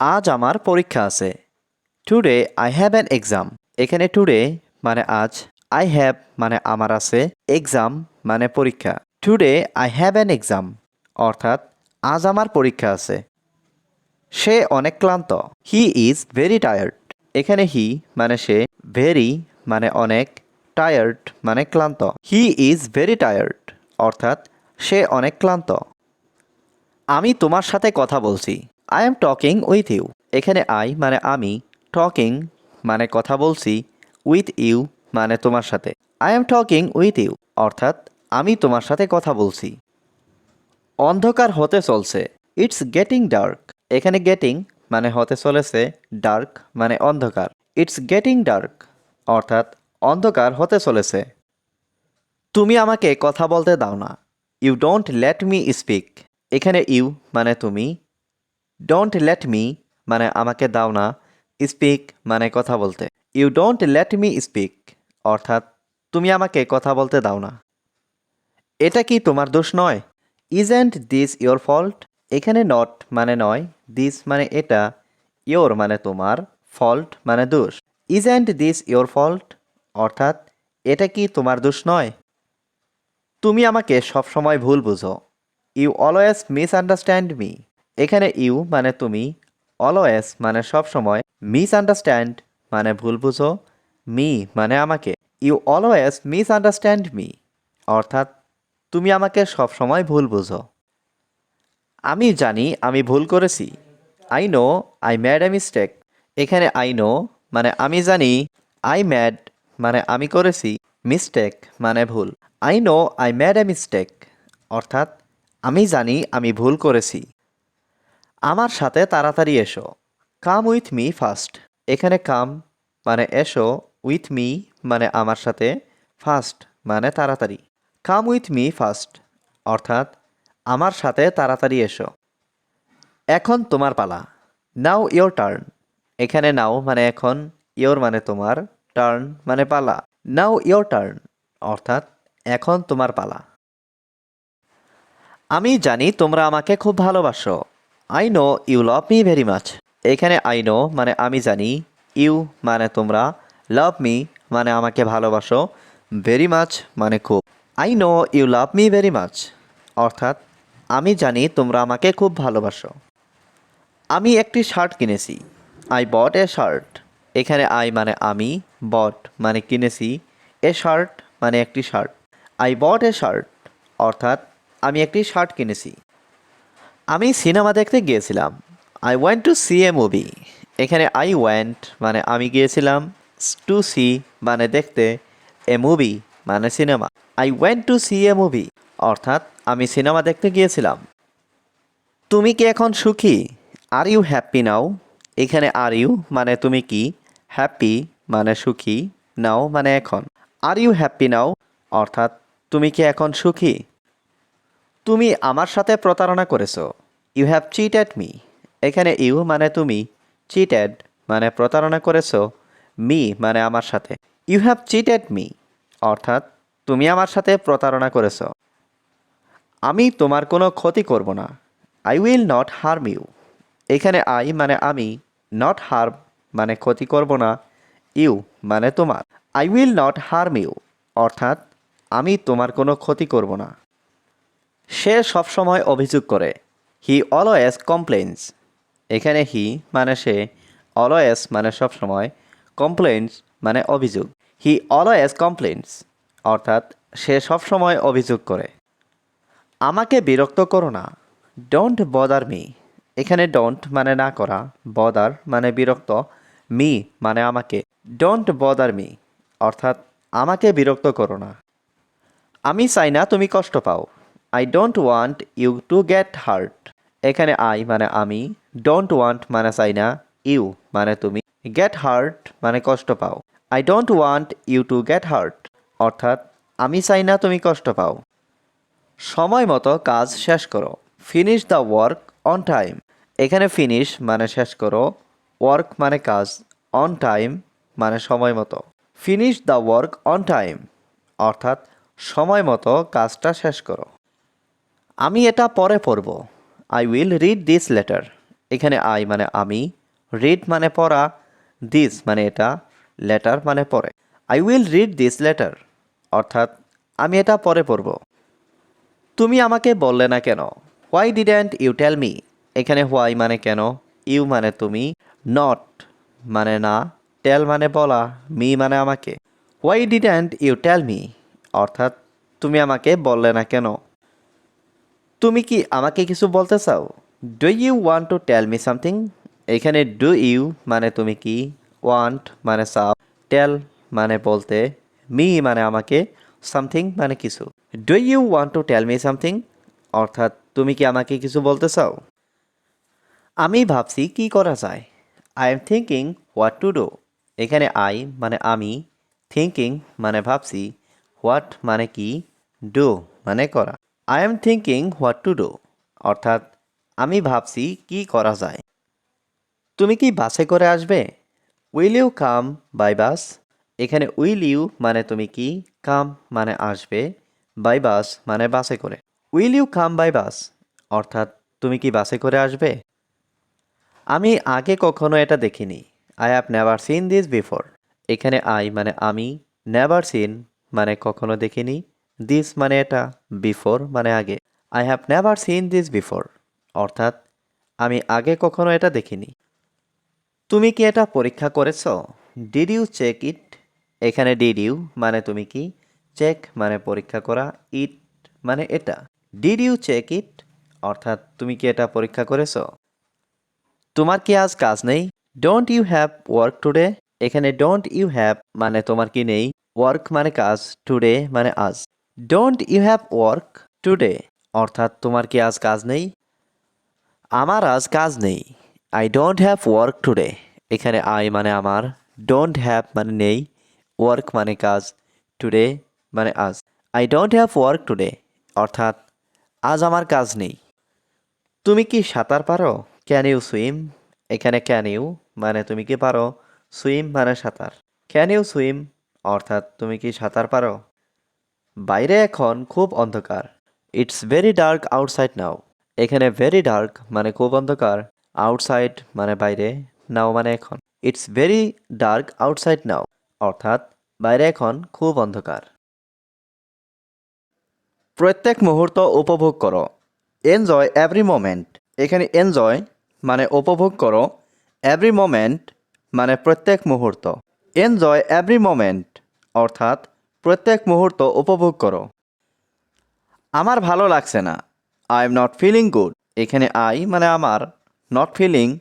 আজ আমার পরীক্ষা আছে। Today I have an exam এখানে টুডে মানে আজ। আই হ্যাভ মানে আমার আছে। এক্সাম মানে পরীক্ষা। Today I have an exam অর্থাৎ আজ আমার পরীক্ষা আছে। সে অনেক ক্লান্ত। হি ইজ ভেরি টায়ার্ড এখানে হি মানে সে ভেরি মানে অনেক টায়ার্ড মানে ক্লান্ত। হি ইজ ভেরি টায়ার্ড অর্থাৎ সে অনেক ক্লান্ত। আমি তোমার সাথে কথা বলছি। I am talking with you এখানে আই মানে আমি টকিং মানে কথা বলছি উইথ ইউ মানে তোমার সাথে। I am talking with you অর্থাৎ আমি তোমার সাথে কথা বলছি। অন্ধকার হতে চলছে। ইটস গেটিং ডার্ক এখানে গেটিং মানে হতে চলেছে ডার্ক মানে অন্ধকার। ইটস গেটিং ডার্ক অর্থাৎ অন্ধকার হতে চলেছে। তুমি আমাকে কথা বলতে দাও না। You don't let me speak এখানে ইউ মানে তুমি ডোন্ট লেট মি মানে আমাকে দাও না স্পিক মানে কথা বলতে। You don't let me speak অর্থাৎ তুমি আমাকে কথা বলতে দাও না। এটা কি তোমার দোষ নয়? Is and this your fault এখানে নট মানে নয় দিস মানে এটা ইয়োর মানে তোমার ফল্ট মানে দোষ। Is and this your fault অর্থাৎ এটা কি তোমার দোষ নয়? তুমি আমাকে সবসময় ভুল বুঝো। You always misunderstand me এখানে ইউ মানে তুমি অলওয়েজ মানে সবসময় মিস আন্ডারস্ট্যান্ড মানে ভুল বুঝো মি মানে আমাকে you always misunderstand me অর্থাৎ তুমি আমাকে সবসময় ভুল বুঝো। আমি জানি আমি ভুল করেছি। I know I made a mistake এখানে আই নো মানে আমি জানি আই ম্যাড মানে আমি করেছি মিস্টেক মানে ভুল। I know I made a mistake অর্থাৎ আমি জানি আমি ভুল করেছি। আমার সাথে তাড়াতাড়ি এসো। কাম উইথ মি ফার্স্ট এখানে কাম মানে এসো উইথ মি মানে আমার সাথে ফার্স্ট মানে তাড়াতাড়ি। কাম উইথ মি ফার্স্ট অর্থাৎ আমার সাথে তাড়াতাড়ি এসো। এখন তোমার পালা। নাও ইয়োর টার্ন এখানে নাও মানে এখন ইয়োর মানে তোমার টার্ন মানে পালা। নাও ইয়োর টার্ন অর্থাৎ এখন তোমার পালা। আমি জানি তোমরা আমাকে খুব ভালোবাসো। I know you love me very much এখানে আই নো মানে আমি জানি ইউ মানে তোমরা লাভ মি মানে আমাকে ভালোবাসো ভেরি মাচ মানে খুব। I know you love me very much অর্থাৎ, আমি জানি তোমরা আমাকে খুব ভালোবাসো। আমি একটি শার্ট কিনেছি। আই বট এ শার্ট এখানে আই মানে আমি বট মানে কিনেছি। এ শার্ট মানে একটি shirt I bought a shirt অর্থাৎ, আমি একটি শার্ট কিনেছি। আমি সিনেমা দেখতে গিয়েছিলাম। I want to see a movie এখানে আই ওয়ান্ট মানে আমি গিয়েছিলাম টু সি মানে দেখতে এ মুভি মানে cinema. I went to see a movie অর্থাৎ আমি সিনেমা দেখতে গিয়েছিলাম। তুমি কি এখন সুখী? আর ইউ হ্যাপি নাও এখানে আর ইউ মানে তুমি কি? হ্যাপি মানে সুখী। নাও মানে এখন। আর ইউ হ্যাপি নাও অর্থাৎ তুমি কি এখন সুখী? তুমি আমার সাথে প্রতারণা করেছ। ইউ হ্যাভ চিটেড মি এখানে ইউ মানে তুমি চিট চিটেড মানে প্রতারণা করেছ মি মানে আমার সাথে। ইউ হ্যাভ চিটেড মি অর্থাৎ তুমি আমার সাথে প্রতারণা করেছ। আমি তোমার কোনো ক্ষতি করব না। I will not harm you এখানে আই মানে আমি নট হার্ম মানে ক্ষতি করব না। ইউ মানে তোমার। I will not harm you অর্থাৎ আমি তোমার কোনো ক্ষতি করব না। সে সবসময় অভিযোগ করে হি অলওয়েজ কমপ্লেন্স এখানে হি মানে সে অলওয়েজ মানে সবসময় কমপ্লেন্স মানে অভিযোগ। হি অলওয়েজ কমপ্লেন্স অর্থাৎ সে সবসময় অভিযোগ করে। আমাকে বিরক্ত করো না ডোন্ট বদার মি এখানে ডোন্ট মানে না করা বদার মানে বিরক্ত মি মানে আমাকে ডোন্ট বদার মি অর্থাৎ, আমাকে বিরক্ত করো না। আমি চাই না তুমি কষ্ট পাও। I don't want you to get hurt এখানে আই মানে আমি ডোন্ট ওয়ান্ট মানে চাই না ইউ মানে তুমি গেট হার্ট মানে কষ্ট পাও। I don't want you to get hurt অর্থাৎ আমি চাই না তুমি কষ্ট পাও। সময় মতো কাজ শেষ করো। Finish the work on time এখানে ফিনিশ মানে শেষ করো ওয়ার্ক মানে কাজ অন টাইম মানে সময় মতো। Finish the work on time অর্থাৎ সময় মতো কাজটা শেষ করো। আমি এটা পরে পড়ব। I will read this letter এখানে আই মানে আমি রিড মানে পড়া দিস মানে এটা লেটার মানে পড়ে I will read this letter অর্থাৎ, আমি এটা পরে পড়ব। তুমি আমাকে বললে না কেন? Why didn't you tell me এখানে হোয়াই মানে কেন? ইউ মানে তুমি নট মানে না টেল মানে বলা মি মানে আমাকে। Why didn't you tell me অর্থাৎ, তুমি আমাকে বললে না কেন? তুমি কি আমাকে কিছু বলতে চাও? Do you want to tell me something এখানে ডু ইউ মানে তুমি কি? ওয়ান্ট মানে চাও। টেল মানে বলতে মি মানে আমাকে সামথিং মানে কিছু। Do you want to tell me something অর্থাৎ তুমি কি আমাকে কিছু বলতে চাও? আমি ভাবছি কি করা যায়। I am thinking what to do এখানে আই মানে আমি থিঙ্কিং মানে ভাবছি হোয়াট মানে কি ডু মানে করা। I am thinking what to do অর্থাৎ, আমি ভাবছি কি করা যায়। তুমি কি বাসে করে আসবে? Will you come by bus এখানে উইল ইউ মানে তুমি কি? কাম মানে আসবে। বাই বাস মানে বাসে করে। Will you come by bus অর্থাৎ, তুমি কি বাসে করে আসবে? আমি আগে কখনো এটা দেখিনি। I have never seen this before এখানে আই মানে আমি নেভার সিন মানে কখনো দেখিনি। দিস মানে এটা বিফোর মানে আগে। I have never seen this before অর্থাৎ, আমি আগে কখনো এটা দেখিনি। তুমি কি এটা পরীক্ষা করেছ? ডিড ইউ চেক ইট এখানে ডিড ইউ মানে তুমি কি? চেক মানে পরীক্ষা করা। ইট মানে এটা। ডিড ইউ চেক ইট অর্থাৎ, তুমি কি এটা পরীক্ষা করেছ? তোমার কি আজ কাজ নেই? Don't you have work today এখানে ডোন্ট ইউ হ্যাভ মানে তোমার কি নেই? ওয়ার্ক মানে কাজ টুডে মানে আজ। Don't you have work today অর্থাৎ, তোমার কি আজ কাজ নেই? আমার আজ কাজ নেই। I don't have work today এখানে আই মানে আমার ডোন্ট হ্যাভ মানে নেই ওয়ার্ক মানে কাজ টুডে মানে আজ। I don't have work today অর্থাৎ, আজ আমার কাজ নেই। তুমি কি সাঁতার পারো? ক্যান ইউ সুইম এখানে ক্যান ইউ মানে তুমি কি পারো? সুইম মানে সাঁতার। ক্যান ইউ সুইম অর্থাৎ, তুমি কি সাঁতার পারো? বাইরে এখন খুব অন্ধকার। It's very dark outside now এখানে ভেরি ডার্ক মানে খুব অন্ধকার আউটসাইড মানে বাইরে নাও মানে এখন। It's very dark outside now অর্থাৎ বাইরে এখন খুব অন্ধকার। প্রত্যেক মুহূর্ত উপভোগ করো। এনজয় এভরি মোমেন্ট এখানে এনজয় মানে উপভোগ করো। এভরি মোমেন্ট মানে প্রত্যেক মুহূর্ত। এনজয় এভরি মোমেন্ট অর্থাৎ প্রত্যেক মুহূর্ত উপভোগ করো। আমার ভালো লাগছে না। I am not feeling good এখানে আই মানে আমার নট ফিলিং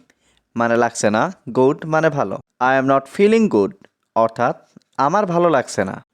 মানে লাগছে না। গুড মানে ভালো। I am not feeling good অর্থাৎ আমার ভালো লাগছে না।